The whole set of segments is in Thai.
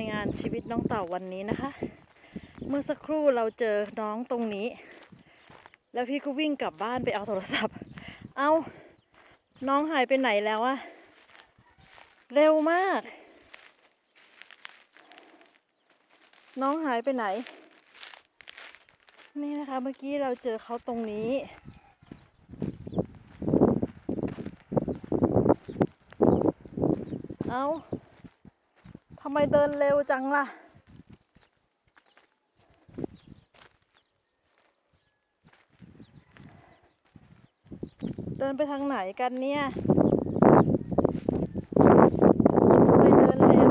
ายงานชีวิตน้องเต่าวันนี้นะคะ เมื่อสักครู่เราเจอน้องตรงนี้ แล้วพี่ก็วิ่งกลับบ้านไปเอาโทรศัพท์ เอาน้องหายไปไหนแล้วอะเร็วมาก น้องหายไปไหน นี่นะคะเมื่อกี้เราเจอเขาตรงนี้เอาำไมเดินเร็วจังล่ะ เดินไปทางไหนกันเนี่ยทำไมเดินเร็ว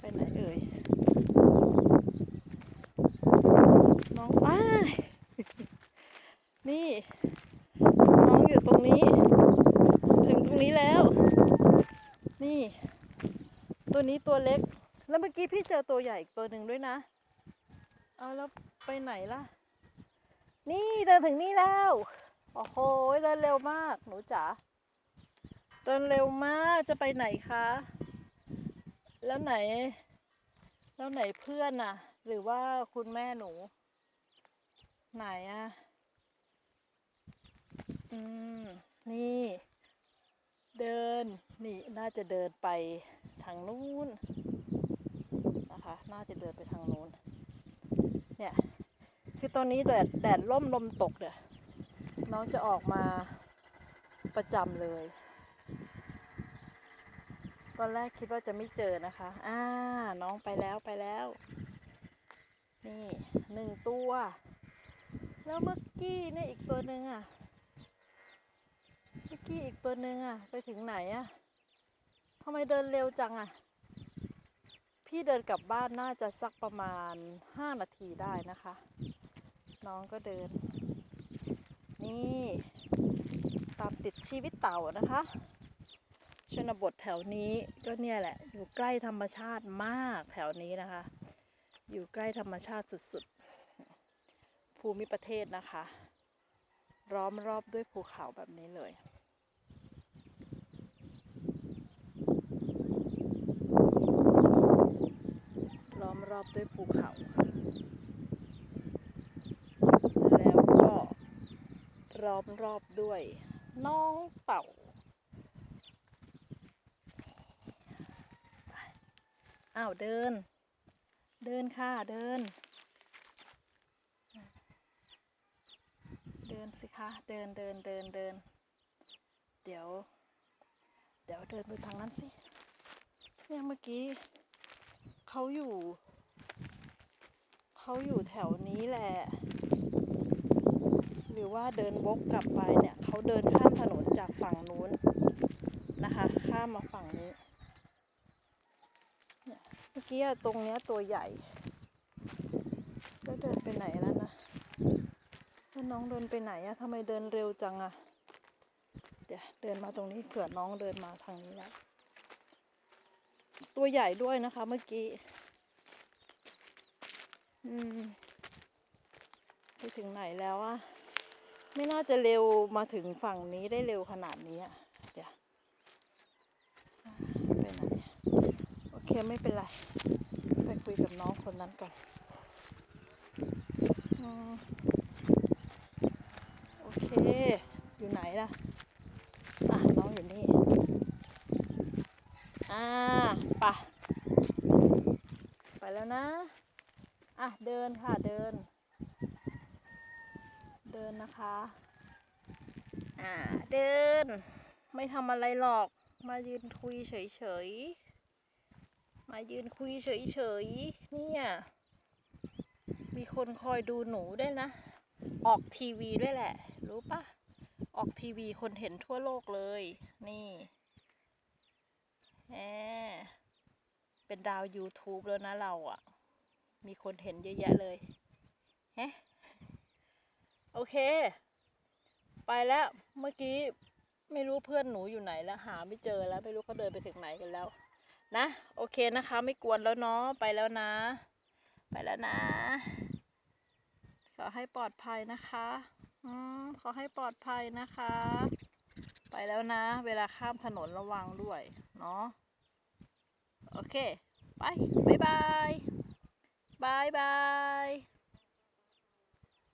ไปไหนเอ่ย น้องอ้าย นี่ น้องอยู่ตรงนี้ ถึงตรงนี้แล้ว นี่ ตัวนี้ตัวเล็ก แล้วเมื่อกี้พี่เจอตัวใหญ่อีกตัวหนึ่งด้วยนะ เอาแล้วไปไหนล่ะ นี่เดินถึงนี่แล้ว โอ้โหเดินเร็วมาก หนูจ๋า เดินเร็วมาก จะไปไหนคะ แล้วไหน แล้วไหนเพื่อนน่ะ หรือว่าคุณแม่หนู ไหนอะอืม นี่ เดินนี่น่าจะเดินไปทางนู้นนะคะ น่าจะเดินไปทางนู้น เนี่ยคือตอนนี้แดดแดดล่มลมตกเนี่ยน้องจะออกมาประจำเลย ตอนแรกคิดว่าจะไม่เจอนะคะ อ่า น้องไปแล้วไปแล้ว นี่หนึ่งตัว แล้วเมื่อกี้เนี่ยอีกตัวหนึ่งอะ เมื่อกี้อีกตัวหนึ่งอะ ไปถึงไหนอะทำไมเดินเร็วจังอะ พี่เดินกลับบ้านน่าจะสักประมาณห้านาทีได้นะคะ น้องก็เดิน นี่ ตามติดชีวิตเต่านะคะ ชนบทแถวนี้ก็เนี่ยแหละ อยู่ใกล้ธรรมชาติมากแถวนี้นะคะ อยู่ใกล้ธรรมชาติสุดๆ ภูมิประเทศนะคะล้อมรอบด้วยภูเขาแบบนี้เลย ล้ อมรอบด้วยภูเขา แล้วก็ล้อมรอบด้วยน้องเต่าอ้าวเดิน เดินค่ะเดิน เดินสิคะเดินเดินเดินเดิน เดี๋ยว เดี๋ยวเดินไปทางนั้นสิเนี่ยเมื่อกี้เขาอยู่ เขาอยู่แถวนี้แหละ หรือว่าเดินวกกลับไปเนี่ยเขาเดินข้ามถนนจากฝั่งนู้นนะคะ ข้ามมาฝั่งนี้ เมื่อกี้ตรงเนี้ยตัวใหญ่แล้วเดินไปไหนแล้วนะน้องเดินไปไหนอะทำไมเดินเร็วจังอะเดี๋ยวเดินมาตรงนี้เผื่อน้องเดินมาทางนี้แล้วตัวใหญ่ด้วยนะคะเมื่อกี้ อืมไปถึงไหนแล้วอะไม่น่าจะเร็วมาถึงฝั่งนี้ได้เร็วขนาดนี้อะเดี๋ยวไปไหนโอเคไม่เป็นไร ไปคุยกับน้องคนนั้นก่อนอโอเค อยู่ไหนล่ะ อะ น้องอยู่นี่ อ่าไปะไปแล้วนะ อะเดินค่ะเดิน เดินนะคะ อ่าเดิน ไม่ทำอะไรหรอก มายืนคุยเฉยๆ มายืนคุยเฉยๆ เนี่ย มีคนคอยดูหนูด้วยนะ ออกทีวีด้วยแหละ รู้ปะออกทีวีคนเห็นทั่วโลกเลย นี่แหมเป็นดาว YouTube แล้วนะเราอะ่ะ มีคนเห็นเยอะแยะเลยแฮะโอเค ไปแล้วเมื่อกี้ไม่รู้เพื่อนหนูอยู่ไหนแล้ว หาไม่เจอแล้ว ไม่รู้เขาเดินไปถึงไหนกันแล้ว นะ โอเคนะคะ ไม่กวนแล้วเนาะไปแล้วนะ ไปแล้วนะ ขอให้ปลอดภัยนะคะอืมขอให้ปลอดภัยนะคะ ไปแล้วนะ เวลาข้ามถนนระวังด้วย เนาะโอเค ไป บ๊ายบาย Bye-bye.